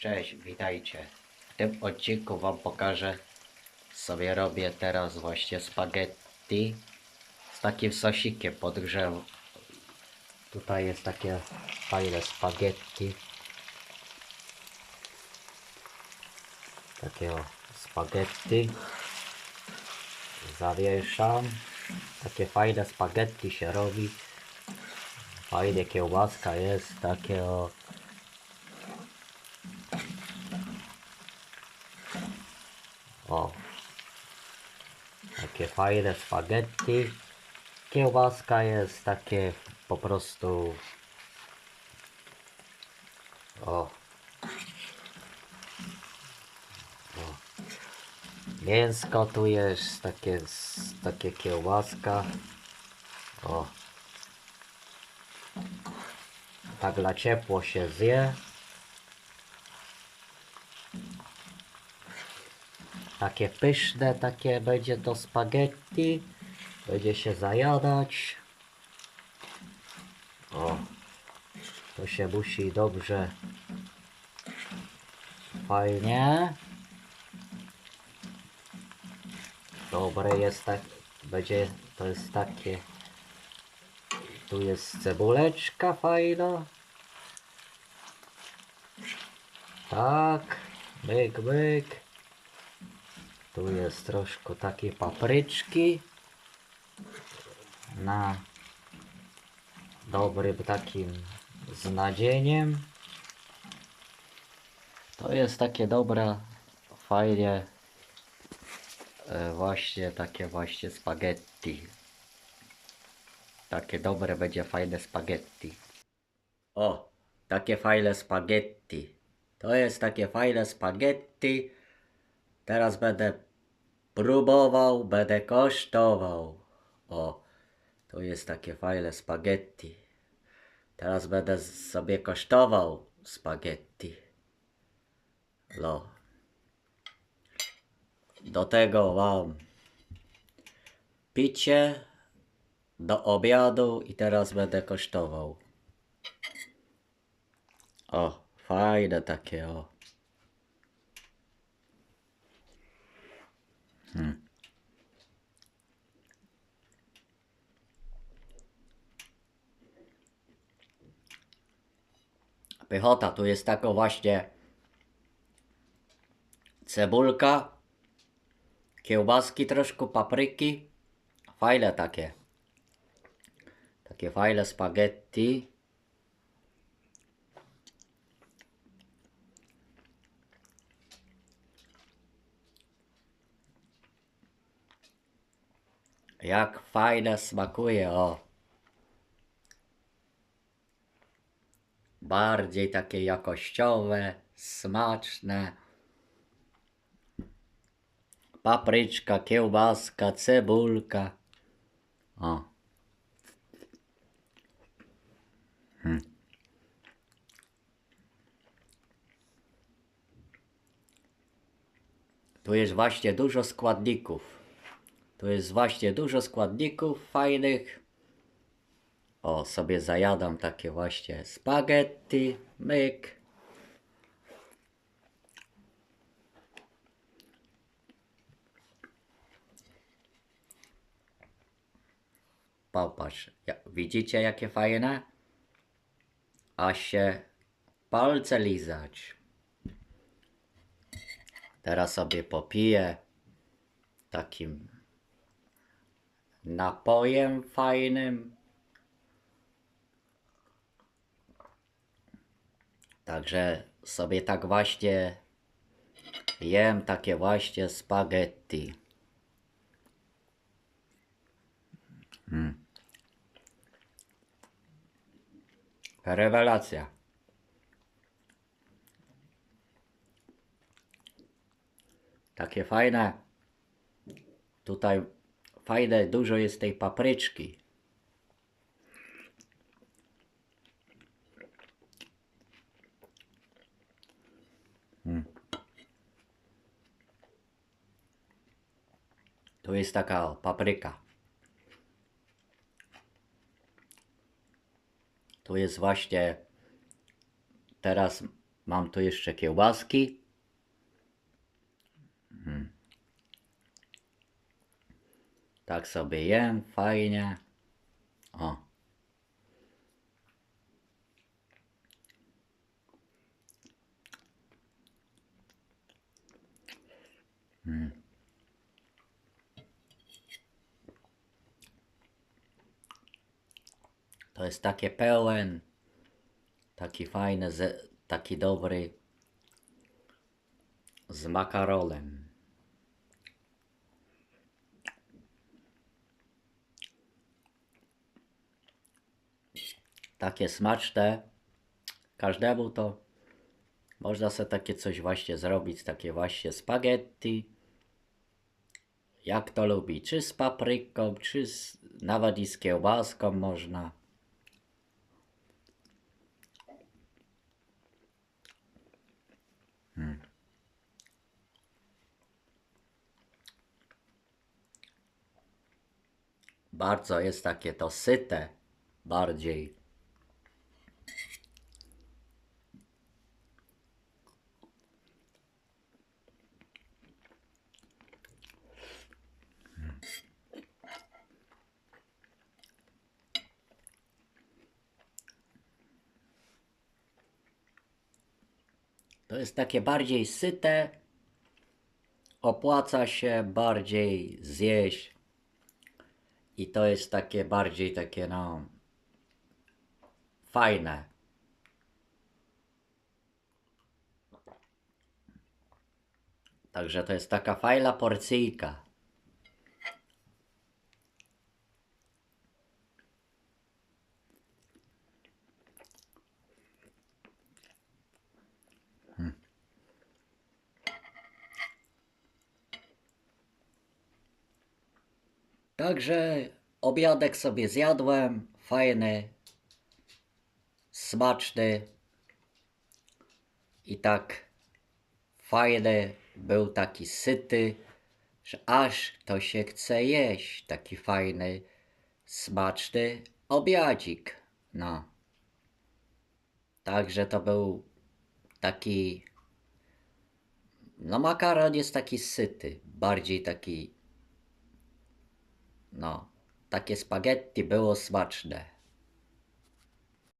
Cześć, witajcie. W tym odcinku Wam pokażę, sobie robię teraz właśnie spaghetti z takim sosikiem podgrzewam. Tutaj jest takie fajne spaghetti. Takiego spaghetti. Zawieszam. Takie fajne spaghetti się robi. Fajnie kiełbaska jest, takie o O. Takie fajne spaghetti. Kiełbaska jest takie po prostu. O. o. Mięsko tu jest takie, takie kiełbaska. O. Tak dla ciepło się zje. Takie pyszne, takie będzie to spaghetti. Będzie się zajadać. O. To się musi dobrze. Fajnie. Dobre jest tak. Będzie. To jest takie. Tu jest cebuleczka fajna. Tak. Myk, myk. Tu jest troszkę takiej papryczki. Na dobrym takim z nadzieniem. To jest takie dobre, fajnie. e, Właśnie takie właśnie spaghetti. Takie dobre będzie fajne spaghetti. O, takie fajne spaghetti. To jest takie fajne spaghetti. Teraz będę próbował, będę kosztował. O, to jest takie fajne spaghetti. Teraz będę sobie kosztował spaghetti. No. Do tego mam picie do obiadu i teraz będę kosztował. O, fajne takie o. Pychota, tu jest taka właśnie cebulka, kiełbaski troszkę, papryki. Fajne takie. Takie fajne spaghetti. Jak fajne smakuje, o. bardziej takie jakościowe, smaczne. Papryczka, kiełbaska, cebulka. O. Hmm. Tu jest właśnie dużo składników. Tu jest właśnie dużo składników fajnych. O, sobie zajadam takie właśnie spaghetti, myk. Popatrz, widzicie jakie fajne? A się palce lizać. Teraz sobie popiję takim napojem fajnym. Także sobie tak właśnie jem takie właśnie spaghetti. Mm. Rewelacja. Takie fajne. Tutaj fajne, dużo jest tej papryczki. Tu jest taka papryka. Tu jest właśnie teraz Mam tu jeszcze kiełbaski. Tak sobie jem, fajnie. O. Mm. To jest takie pełen, taki fajny, taki dobry z makarolem. Takie smaczne. Każdemu to można sobie takie coś właśnie zrobić, takie właśnie spaghetti. Jak to lubi, czy z papryką, czy z, nawet i z kiełbaską można. Bardzo jest takie to syte, bardziej. To jest takie bardziej syte, opłaca się bardziej zjeść. I to jest takie bardziej takie no fajne. Także to jest taka fajna porcyjka. Także obiadek sobie zjadłem, fajny, smaczny i tak fajny, był taki syty, że aż to się chce jeść, taki fajny, smaczny obiadzik, no. Także to był taki, no makaron jest taki syty, bardziej taki no, takie spaghetti było smaczne.